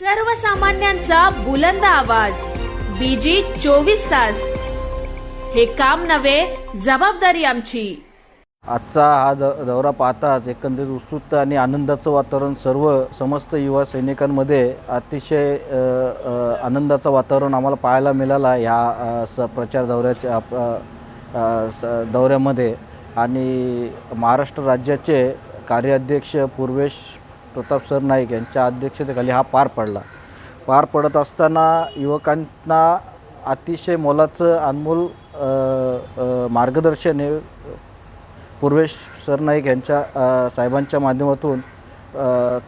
सर्वसामान्यांचा बुलंद आवाज. बीजी चोवीस तास. हे काम नव्हे जबाबदारी आमची. आजचा हा द दौरा पाहताच एकंदरीत उत्सुकता आणि आनंदाचं वातावरण सर्व समस्त युवा सैनिकांमध्ये अतिशय आनंदाचं वातावरण आम्हाला पाहायला मिळालं ह्या स प्रचार दौऱ्याच्या स दौऱ्यामध्ये. आणि महाराष्ट्र राज्याचे कार्याध्यक्ष पूर्वेश प्रताप सर नाईक यांच्या अध्यक्षतेखाली हा पार पडला. पार पडत असताना युवकांना अतिशय मोलाचं अनमोल मार्गदर्शन हे पूर्वेश सरनाईक यांच्या साहेबांच्या माध्यमातून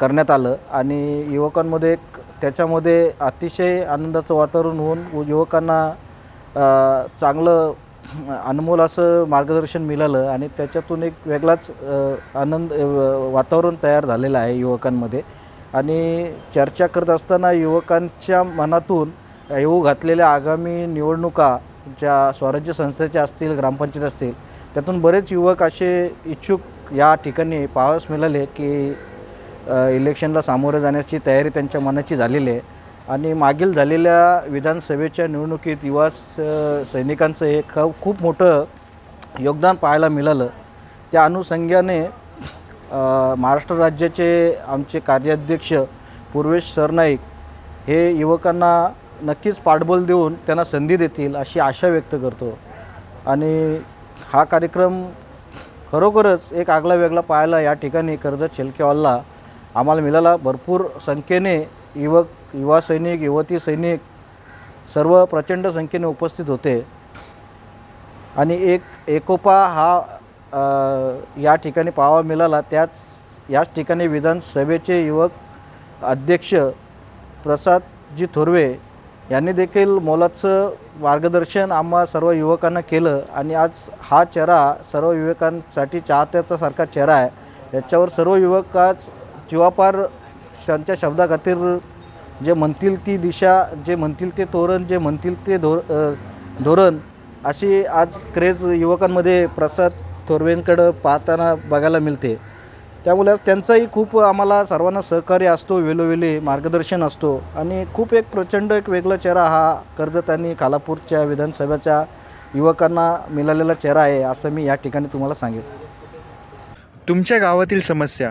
करण्यात आलं आणि युवकांमध्ये एक त्याच्यामध्ये अतिशय आनंदाचं वातावरण होऊन युवकांना चांगलं अनमोल असं मार्गदर्शन मिळालं आणि त्याच्यातून एक वेगळाच आनंद वातावरण तयार झालेलं आहे युवकांमध्ये. आणि चर्चा करत असताना युवकांच्या मनातून येऊ घातलेल्या आगामी निवडणुका ज्या स्वराज्य संस्थेच्या असतील ग्रामपंचायत असतील त्यातून बरेच युवक असे इच्छुक या ठिकाणी पाहावयास मिळाले की इलेक्शनला सामोरं जाण्याची तयारी त्यांच्या मनाची झालेली आहे. आणि मागील झालेल्या विधानसभेच्या निवडणुकीत युवा स- सैनिकांचं हे ख खूप मोठं योगदान पाहायला मिळालं. त्या अनुषंगाने महाराष्ट्र राज्याचे आमचे कार्याध्यक्ष पूर्वेश सरनाईक हे युवकांना नक्कीच पाठबळ देऊन त्यांना संधी देतील अशी आशा व्यक्त करतो. आणि हा कार्यक्रम खरोखरच एक आगला वेगळा पाहायला या ठिकाणी कर्जत शेलके हॉलला आम्हाला मिळाला. भरपूर संख्येने युवक युवा सैनिक युवती सैनिक सर्व प्रचंड संख्येने उपस्थित होते. आणि एक एकोपा हा या ठिकाणी पाहावा मिळाला. त्याच याच ठिकाणी विधानसभेचे युवक अध्यक्ष प्रसादजी थोरवे यांनी देखील मोलाचं मार्गदर्शन आम्हा सर्व युवकांना केलं. आणि आज हा चेहरा सर्व युवकांसाठी चाहत्याचा सारखा चेहरा आहे. याच्यावर सर्व युवक आज जीवापार त्यांच्या शब्दाखातीर जे म्हणतील ती दिशा जे म्हणतील ते तोरण जे म्हणतील ते धोर धोरण अशी आज क्रेज युवकांमध्ये प्रसाद थोरवेंकडं पाहताना बघायला मिळते. त्यामुळे त्यांचाही खूप आम्हाला सर्वांना सहकार्य असतो वेळोवेळी मार्गदर्शन असतो. आणि खूप एक प्रचंड एक वेगळा चेहरा हा कर्जत आणि खालापूरच्या विधानसभेच्या युवकांना मिळालेला चेहरा आहे असं मी या ठिकाणी तुम्हाला सांगेन. तुमच्या गावातील समस्या?